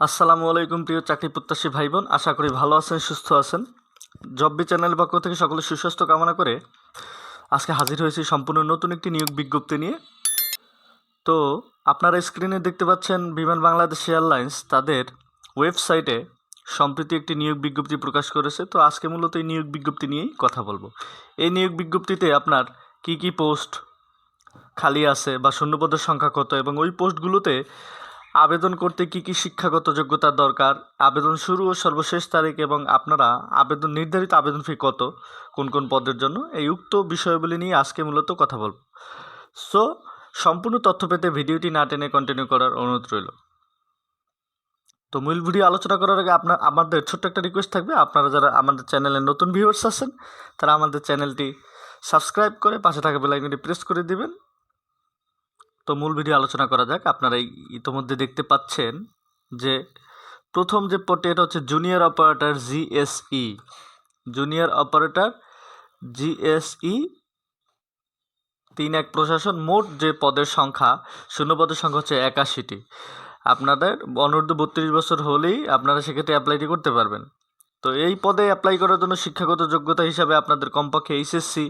আসসালামু আলাইকুম, প্রিয় চাকরি প্রত্যাশী ভাই বোন আশা করি ভালো আছেন, সুস্থ আছেন। জব্বি চ্যানেলের পক্ষ থেকে সকলে সুস্বাস্থ্য কামনা করে আজকে হাজির হয়েছি সম্পূর্ণ নতুন একটি নিয়োগ বিজ্ঞপ্তি নিয়ে। তো আপনারা স্ক্রিনে দেখতে পাচ্ছেন বিমান বাংলাদেশ এয়ারলাইন্স, তাদের ওয়েবসাইটে সম্প্রতি একটি নিয়োগ বিজ্ঞপ্তি প্রকাশ করেছে। তো আজকে মূলত এই নিয়োগ বিজ্ঞপ্তি নিয়েই কথা বলব। এই নিয়োগ বিজ্ঞপ্তিতে আপনার কি কি পোস্ট খালি আছে বা শূন্যপদের সংখ্যা কত? এবং ওই পোস্টগুলোতে আবেদন করতে কি কি শিক্ষাগত যোগ্যতার দরকার? আবেদন শুরু ও সর্বশেষ তারিখ এবং আপনারা আবেদন নির্ধারিত আবেদন ফি কত? কোন কোন পদের জন্য? এই উক্ত বিষয়গুলি নিয়ে আজকে মূলত কথা বলব। সো, সম্পূর্ণ তথ্য পেতে ভিডিওটি না টেনে কন্টিনিউ করার অনুরোধ রইল। তো মূল ভিডিও আলোচনা করার আগে আপনার, আমাদের ছোট্ট একটা রিকোয়েস্ট থাকবে। আপনারা যারা আমাদের চ্যানেলে নতুন ভিউয়ার্স আছেন, তারা আমাদের চ্যানেলটি সাবস্ক্রাইব করে পাশে থাকা বেলাইকনটি প্রেস করে দিবেন। তো মূল ভিডিও আলোচনা করা যাক। আপনারা ইতোমধ্যে দেখতে পাচ্ছেন যে প্রথম যে পটে এটা হচ্ছে junior operator GSE. Junior operator GSE তিন এক প্রশাসন, মোট যে পদের সংখ্যা, শূন্য পদের সংখ্যা হচ্ছে একাশিটি। আপনাদের অনূর্ধ্ব বত্রিশ বছর হলেই আপনারা সেক্ষেত্রে অ্যাপ্লাইটি করতে পারবেন। তো এই পদে অ্যাপ্লাই করার জন্য শিক্ষাগত যোগ্যতা হিসাবে আপনাদের কমপক্ষে এইচএসসি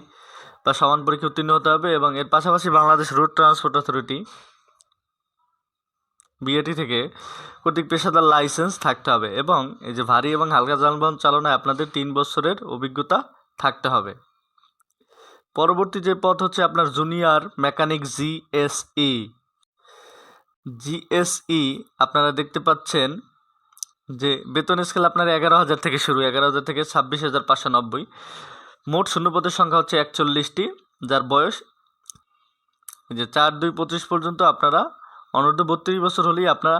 বা সমান পরীক্ষা উত্তীর্ণ হতে হবে এবং এর পাশাপাশি Bangladesh road transport authority BAT থেকে কর্তৃক পেশাদার লাইসেন্স থাকতে হবে এবং এই যে ভারী এবং হালকা যানবাহন চালনায় আপনাদের তিন বছরের অভিজ্ঞতা থাকতে হবে। পরবর্তী যে পথ হচ্ছে আপনার জুনিয়র মেকানিক জিএসই জিএসই আপনারা দেখতে পাচ্ছেন যে বেতন স্কেল আপনার এগারো হাজার থেকে শুরু, এগারো হাজার থেকে ছাব্বিশ হাজার পাঁচশো নব্বই। মোট শূন্যপদের সংখ্যা হচ্ছে একচল্লিশটি, যার বয়স যে চার দুই পঁচিশ পর্যন্ত আপনারা অনূর্ধ্ব বত্রিশ বছর হলেই আপনারা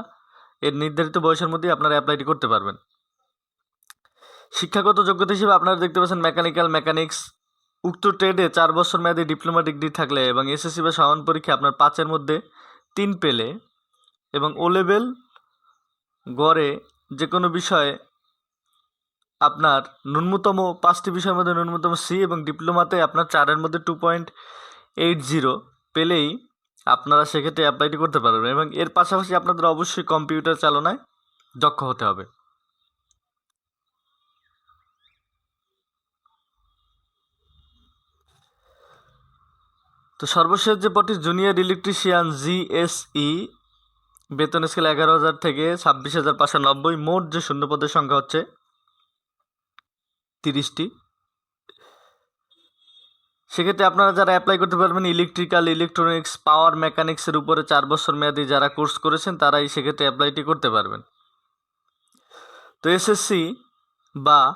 এর নির্ধারিত বয়সের মধ্যেই আপনারা অ্যাপ্লাইটি করতে পারবেন। শিক্ষাগত যোগ্যতা হিসেবে আপনারা দেখতে পাচ্ছেন মেকানিক্যাল মেকানিক্স উক্ত ট্রেডে চার বছর মেয়াদী ডিপ্লোমা ডিগ্রি থাকলে এবং এসএসসি বা সমান পরীক্ষা আপনার পাঁচের মধ্যে তিন পেলে এবং ও লেভেল গড়ে যে কোনো বিষয়ে আপনার ন্যূনতম পাঁচটি বিষয়ের মধ্যে ন্যূনতম সি এবং ডিপ্লোমাতে আপনার চারের মধ্যে টু পয়েন্ট এইট জিরো পেলেই আপনারা সেক্ষেত্রে অ্যাপ্লাইটি করতে পারবেন এবং এর পাশাপাশি আপনাদের অবশ্যই কম্পিউটার চালনায় দক্ষ হতে হবে। তো সর্বশেষ যে পদটি জুনিয়র ইলেকট্রিশিয়ান জিএসই বেতন স্কেল এগারো হাজার থেকে ছাব্বিশ হাজার পাঁচশো নব্বই, মোট যে শূন্যপদের সংখ্যা হচ্ছে তিরিশটি। সেক্ষেত্রে আপনারা যারা অ্যাপ্লাই করতে পারবেন ইলেকট্রিক্যাল ইলেকট্রনিক্স পাওয়ার মেকানিক্সের উপরে চার বছর মেয়াদি যারা কোর্স করেছেন, তারাই সেক্ষেত্রে অ্যাপ্লাইটি করতে পারবেন। তো এসএসসি বা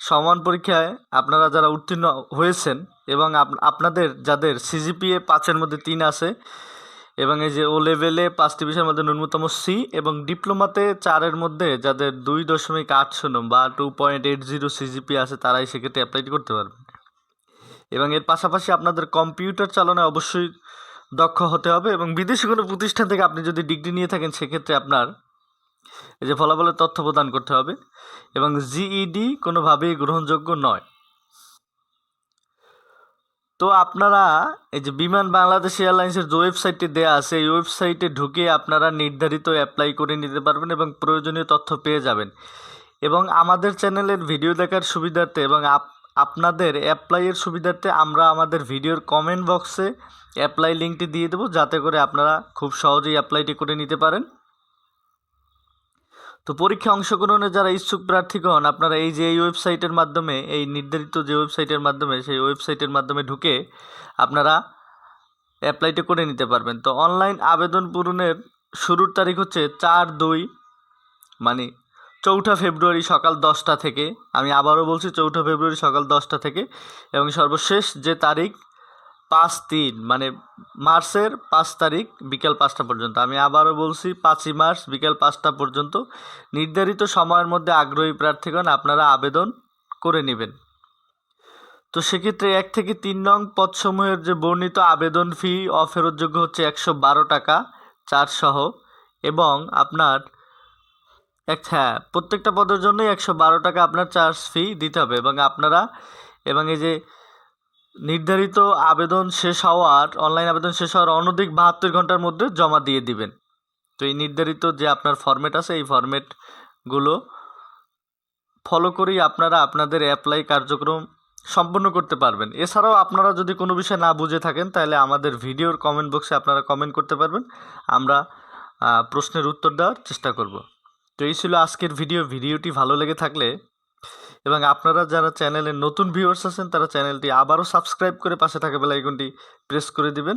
সমান পরীক্ষায় আপনারা যারা উত্তীর্ণ হয়েছেন এবং আপ- আপনাদের, যাদের সিজিপিএ পাঁচের মধ্যে তিন আছে এবং এই যে ও লেভেলে পাঁচটি বিষয়ের মধ্যে ন্যূনতম সি এবং ডিপ্লোমাতে চারের মধ্যে যাদের দুই দশমিক আট শূন্য বা two point eight zero CGP আছে, তারাই সেক্ষেত্রে অ্যাপ্লাই করতে পারবে। এবং এর পাশাপাশি আপনাদের কম্পিউটার চালনায় অবশ্যই দক্ষ হতে হবে এবং বিদেশি কোনো প্রতিষ্ঠান থেকে আপনি যদি ডিগ্রি নিয়ে থাকেন, সেক্ষেত্রে আপনার এই যে ফলাফলের তথ্য প্রদান করতে হবে। এবং জিইডি কোনোভাবেই গ্রহণযোগ্য নয়। তো আপনারা এই যে বিমান বাংলাদেশ এয়ারলাইন্সের যে ওয়েবসাইটটি দেওয়া আছে, এই ওয়েবসাইটে ঢুকে আপনারা নির্ধারিত অ্যাপ্লাই করে নিতে পারবেন এবং প্রয়োজনীয় তথ্য পেয়ে যাবেন। এবং আমাদের চ্যানেলের ভিডিও দেখার সুবিধার্থে এবং আপ, আপনাদের অ্যাপ্লাইয়ের সুবিধার্থে আমরা আমাদের ভিডিওর কমেন্ট বক্সে অ্যাপ্লাই লিঙ্কটি দিয়ে দেবো, যাতে করে আপনারা খুব সহজেই অ্যাপ্লাইটি করে নিতে পারেন। তো পরীক্ষা অংশগ্রহণে যারা ইচ্ছুক প্রার্থীগণ, আপনারা এই যে এই ওয়েবসাইটের মাধ্যমে, এই নির্ধারিত যে ওয়েবসাইটের মাধ্যমে, সেই ওয়েবসাইটের মাধ্যমে ঢুকে আপনারা অ্যাপ্লাইটা করে নিতে পারবেন। তো অনলাইন আবেদন পূরণের শুরুর তারিখ হচ্ছে চার দুই মানে চৌঠা ফেব্রুয়ারি সকাল দশটা থেকে, আমি আবারও বলছি চৌঠা ফেব্রুয়ারি সকাল দশটা থেকে, এবং সর্বশেষ যে তারিখ পাঁচ তিন মানে মার্চের পাঁচ তারিখ বিকেল পাঁচটা পর্যন্ত। আমি আবারও বলছি, পাঁচই মার্চ বিকেল পাঁচটা পর্যন্ত। নির্ধারিত সময়ের মধ্যে আগ্রহী প্রার্থীগণ, আপনারা আবেদন করে নেবেন। তো সেক্ষেত্রে এক থেকে তিন নং পদসমূহের যে বর্ণিত আবেদন ফি, অফেরতযোগ্য হচ্ছে একশো বারো টাকা চারসহ এবং আপনার এক হ্যাঁ প্রত্যেকটা পদের জন্যই একশো বারো টাকা আপনার চার্জ ফি দিতে হবে, এবং আপনারা, এবং এই যে নির্ধারিত আবেদন শেষ হওয়ার অনলাইন আবেদন শেষ হওয়ার অনধিক বাহাত্তর ঘণ্টার মধ্যে জমা দিয়ে দিবেন। তো এই নির্ধারিত যে আপনার ফরম্যাট আছে, এই ফরম্যাটগুলো ফলো করেই আপনারা আপনাদের অ্যাপ্লাই কার্যক্রম সম্পন্ন করতে পারবেন। এছাড়াও আপনারা যদি কোনো বিষয় না বুঝে থাকেন, তাহলে আমাদের ভিডিওর কমেন্ট বক্সে আপনারা কমেন্ট করতে পারবেন। আমরা প্রশ্নের উত্তর দেওয়ার চেষ্টা করব। তো এই ছিল আজকের ভিডিও ভিডিওটি ভালো লেগে থাকলে এবং আপনারা যারা চ্যানেলে নতুন ভিউয়ার্স আছেন, তারা চ্যানেলটি আবারও সাবস্ক্রাইব করে পাশে থাকা বেল আইকনটি প্রেস করে দিবেন।